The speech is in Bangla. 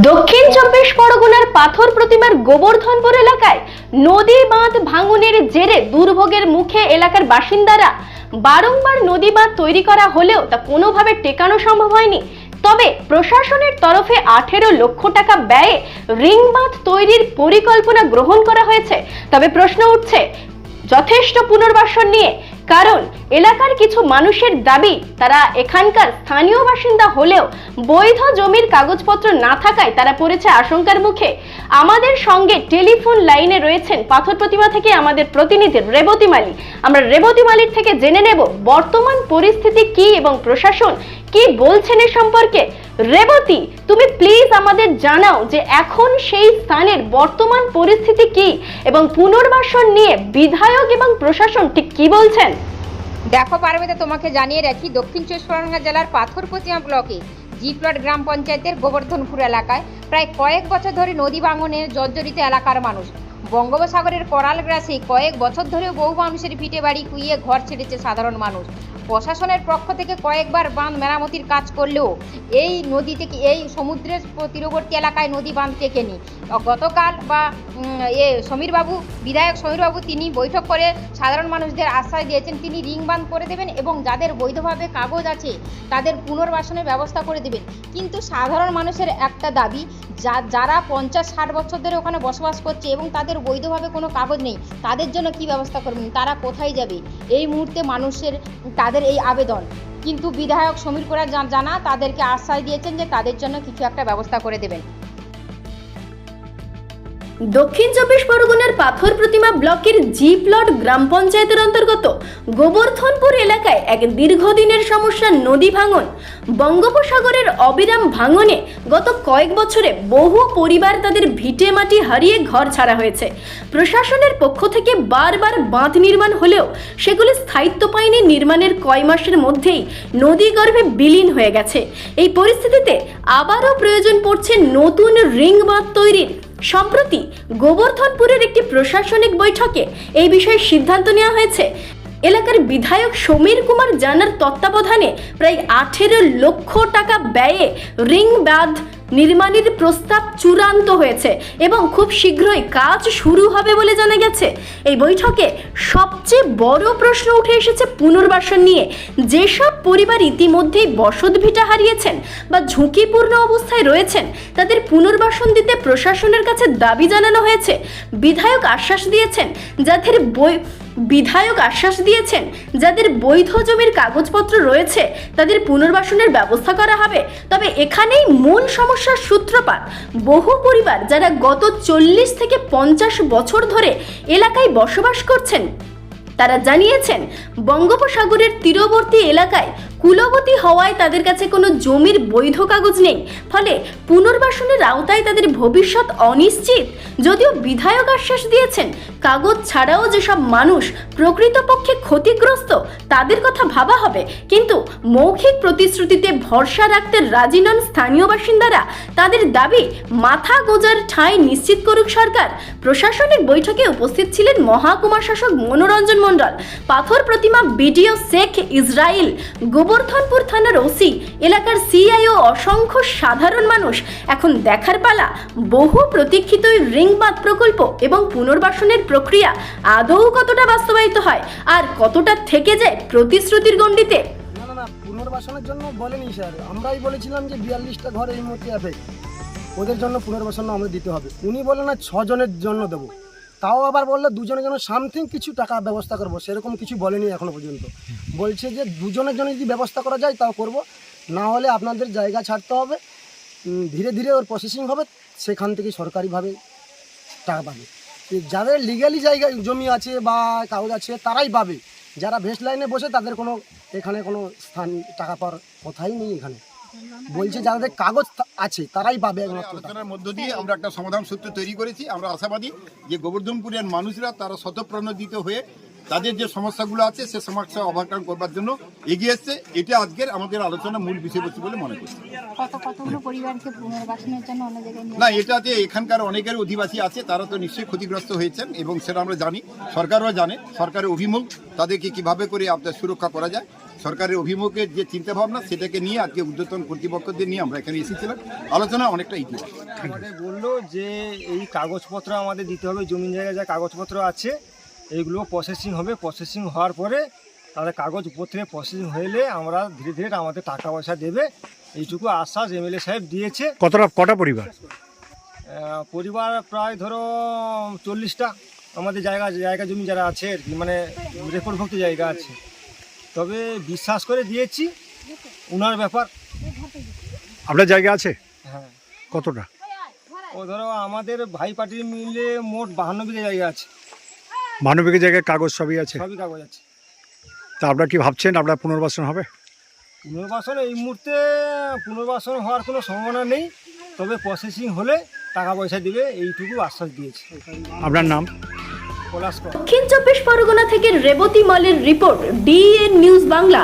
দক্ষিণ চব্বিশ পরগনার পাথর প্রতিমার গোবর্ধনপুর এলাকায় নদী বাঁধ ভাঙনের জেরে দুর্ভোগের মুখে এলাকার বাসিন্দারা। বারংবার নদী বাঁধ তৈরি করা হলেও তা কোনোভাবে টেকানো সম্ভব হয়নি। তবে প্রশাসনের তরফে আঠেরো লক্ষ টাকা ব্যয়ে রিং বাঁধ তৈরির পরিকল্পনা গ্রহণ করা হয়েছে। তবে প্রশ্ন উঠছে, যথেষ্ট পুনর্বাসন নিয়ে কারণ এলাকার কিছু মানুষের দাবি, তারা এখানকার স্থানীয় বাসিন্দা হলেও বৈধ জমির কাগজপত্র না থাকায় তারা পড়েছে আশঙ্কার মুখে। আমাদের সঙ্গে টেলিফোন লাইনে রয়েছেন পাথর প্রতিমা থেকে আমাদের প্রতিনিধি রেবতী মালি। আমরা রেবতী মালির থেকে জেনে নেব বর্তমান পরিস্থিতি কি এবং প্রশাসন কি বলছেন এ সম্পর্কে। রেবতী, তুমি প্লিজ আমাদের জানাও যে এখন সেই স্থানের বর্তমান পরিস্থিতি কি এবং পুনর্বাসন নিয়ে বিধায়ক এবং প্রশাসন ঠিক কি বলছেন? দেখো পারমিতা, তোমাকে জানিয়ে রাখি দক্ষিণ চব্বিশ পরগনা জেলার পাথর প্রতিমা ব্লকে জি প্লট গ্রাম পঞ্চায়েতের গোবর্ধনপুর এলাকায় প্রায় কয়েক বছর ধরে নদী ভাঙনে জর্জরিত এলাকার মানুষ। বঙ্গোপসাগরের করাল গ্রাসে কয়েক বছর ধরে বহু মানুষের ভিটে বাড়ি কুইয়ে ঘর ছেড়েছে সাধারণ মানুষ। প্রশাসনের পক্ষ থেকে কয়েকবার বাঁধ মেরামতির কাজ করলেও এই নদী থেকে এই সমুদ্রের তীরবর্তী এলাকায় নদী বাঁধ টেকেনি। গতকাল বা এ সমীরবাবু, বিধায়ক সমীরবাবু তিনি বৈঠক করে সাধারণ মানুষদের আশ্বাস দিয়েছেন। তিনি রিং বাঁধ করে দেবেন এবং যাদের বৈধভাবে কাগজ আছে তাদের পুনর্বাসনের ব্যবস্থা করে দেবেন। কিন্তু সাধারণ মানুষের একটা দাবি যারা পঞ্চাশ ষাট বছর ধরে ওখানে বসবাস করছে এবং তাদের বৈধভাবে কোনো কাগজ নেই, তাদের জন্য কি ব্যবস্থা করবেন? তারা কোথায় যাবে? এই মুহূর্তে মানুষের, তাদের এই আবেদন। কিন্তু বিধায়ক সমীর কোরা জানা, তাদেরকে আশ্বাস দিয়েছেন যে তাদের জন্য কিছু একটা ব্যবস্থা করে দেবেন। দক্ষিণ চব্বিশ পরগনার পাথর প্রতিমা ব্লকের জি প্লট গ্রাম পঞ্চায়েতের অন্তর্গত গোবর্ধনপুর এলাকায় এক দীর্ঘদিনের সমস্যা নদী ভাঙন। বঙ্গোপসাগরের অবিরাম ভাঙনে গত কয়েক বছরে বহু পরিবার তাদের ভিটে মাটি হারিয়ে ঘর ছাড়া হয়েছে। প্রশাসনের পক্ষ থেকে বারবার বাঁধ নির্মাণ হলেও সেগুলি স্থায়িত্ব পায়নি। নির্মাণের কয় মাসের মধ্যেই নদী গর্ভে বিলীন হয়ে গেছে। এই পরিস্থিতিতে আবারও প্রয়োজন পড়ছে নতুন রিং বাঁধ তৈরির সম্প্রতি গোবর্ধনপুরের একটি প্রশাসনিক বৈঠকে এই বিষয়ে সিদ্ধান্ত নেওয়া হয়েছে। এলাকার বিধায়ক সমীর কুমার জানার তত্ত্বাবধানে প্রায় আঠেরো লক্ষ টাকা ব্যয়ে রিং বাঁধ নির্মাণের প্রস্তাব চূড়ান্ত হয়েছে এবং খুব শীঘ্রই কাজ শুরু হবে বলে জানা গেছে। এই বৈঠকে সবচেয়ে বড় প্রশ্ন উঠে এসেছে পুনর্বাসন নিয়ে। যেসব পরিবার ইতিমধ্যেই বসত ভিটা হারিয়েছেন বা ঝুঁকিপূর্ণ অবস্থায় রয়েছেন, তাদের পুনর্বাসন দিতে প্রশাসনের কাছে দাবি জানানো হয়েছে। বিধায়ক আশ্বাস দিয়েছেন, যাদের বই বিধায়ক আশ্বাস দিয়েছেন, যাদের বৈধ জমির কাগজপত্র রয়েছে, তাদের পুনর্বাসনের ব্যবস্থা করা হবে। তবে এখানেই মূল সমস্যার সূত্রপাত। বহু পরিবার যারা গত চল্লিশ থেকে পঞ্চাশ বছর ধরে এলাকায় বসবাস করছেন, তারা জানিয়েছেন, বঙ্গোপসাগরের তীরবর্তী এলাকায় কুলবতী হওয়ায় তাদের কাছে কোনো জমির বৈধ কাগজ নেই। ফলে পুনর্বাসনের আওতায় তাদের ভবিষ্যৎ অনিশ্চিত। যদিও বিধায়ক আশ্বাস দিয়েছেন, কাগজ ছাড়াও যেসব মানুষ প্রকৃতপক্ষে ক্ষতিগ্রস্ত, তাদের কথা ভাবা হবে। কিন্তু মৌখিক প্রতিশ্রুতিতে ভরসা রাখতে রাজি নন স্থানীয় বাসিন্দারা। তাদের দাবি, মাথা গোজার ঠাঁই নিশ্চিত করুক সরকার। প্রশাসনিক বৈঠকে উপস্থিত ছিলেন মহাকুমা শাসক মনোরঞ্জন মণ্ডল, পাথর প্রতিমা বিডিও শেখ ইসরাইল গোবর্ধনপুর থানার ওসি, এলাকার সিআইও অসংখ্য সাধারণ মানুষ এখন দেখার পালা, বহু প্রতীক্ষিত রিংবাদ প্রকল্প এবং পুনর্বাসনের প্রক্রিয়া আদৌ কতটা বাস্তবায়িত হয় আর কতটা থেকে যায় প্রতিশ্রুতির গণ্ডিতে? পুনর্বাসনের জন্য বলেনি স্যার। আমরাই বলেছিলাম যে বিয়াল্লিশটা ঘর এই মুহূর্তে অ্যাফেক্ট ওদের জন্য পুনর্বাসন আমাদের দিতে হবে। উনি বলে না, ছজনের জন্য দেবো। তাও আবার বললে দুজনের জন্য সামথিং কিছু টাকা ব্যবস্থা করব। সেরকম কিছু বলেনি এখনও পর্যন্ত। বলছে যে দুজনের জন্য যদি ব্যবস্থা করা যায় তাও করব। না হলে আপনাদের জায়গা ছাড়তে হবে। ধীরে ধীরে ওর প্রসেসিং হবে। সেখান থেকে সরকারিভাবে টাকা পাবে। যাদের লিগালি জায়গা জমি আছে বা কাগজ আছে, তারাই পাবে। যারা ভেস্ট লাইনে বসে তাদের কোনো, এখানে কোনো স্থান, টাকা পাওয়ার কথাই নেই এখানে। বলছে যাদের কাগজ আছে তারাই পাবে আলোচনার মধ্য দিয়ে আমরা একটা সমাধান সূত্র তৈরি করেছি। আমরা আশাবাদী যে গোবর্ধনপুরের মানুষরা তারা শতপ্রণোদিত হয়ে তাদের যে সমস্যাগুলো আছে সে সমস্যা ওভারকাম করবার জন্য এগিয়ে এসছে। এটা আজকের আমাদের আলোচনার মূল বিষয়বস্তু বলে মনে করছি। কত কতগুলো পরিবারকে পুনর্বাসনের জন্য অন্য জায়গায় নিয়ে না এটাতে এখানকার অনেকের অধিবাসী আছে তারা তো নিশ্চয়ই ক্ষতিগ্রস্ত হয়েছেন এবং সেটা আমরা জানি সরকারও জানে সরকারের অভিমুখ তাদেরকে কীভাবে করে আপনার সুরক্ষা করা যায় সরকারের অভিমুখের যে চিন্তা ভাবনা সেটাকে নিয়ে আজকে উদ্যতন কর্তৃপক্ষদের নিয়ে আমরা এখানে এসেছিলাম। আলোচনা অনেকটা ইতিবাচক। বলল যে এই কাগজপত্র আমাদের দিতে হবে জমি জায়গায় যা কাগজপত্র আছে এইগুলো প্রসেসিং হবে। প্রসেসিং হওয়ার পরে তাদের কাগজপত্রে প্রসেসিং হলে আমরা ধীরে ধীরে আমাদের টাকা পয়সা দেবে। এইটুকু আশ্বাস এমএলএ সাহেব দিয়েছে। কতটা কটা পরিবার? পরিবার প্রায় ধরো চল্লিশটা। আমাদের জায়গা জায়গা জমি যারা আছে মানে রেকর্ডভুক্ত জায়গা আছে। তবে বিশ্বাস করে দিয়েছি ওনার ব্যাপার। আপনার জায়গা আছে? হ্যাঁ। কতটা? ও ধরো আমাদের ভাই পার্টির মিলে মোট বাহান্ন বিঘা জায়গা আছে। মানবিক জায়গায় কাগজ সবই আছে? সবই কাগজ আছে। তা আপনারা কি ভাবছেন আপনার পুনর্বাসন হবে? পুনর্বাসন এই মুহূর্তে পুনর্বাসন হওয়ার কোনো সম্ভাবনা নেই। তবে প্রসেসিং হলে টাকা পয়সা দিবে এইটুকু আশ্বাস দিয়েছে। আপনার নাম? দক্ষিণ চব্বিশ পরগনা থেকে রেবতী মালের রিপোর্ট ডিএন নিউজ বাংলা।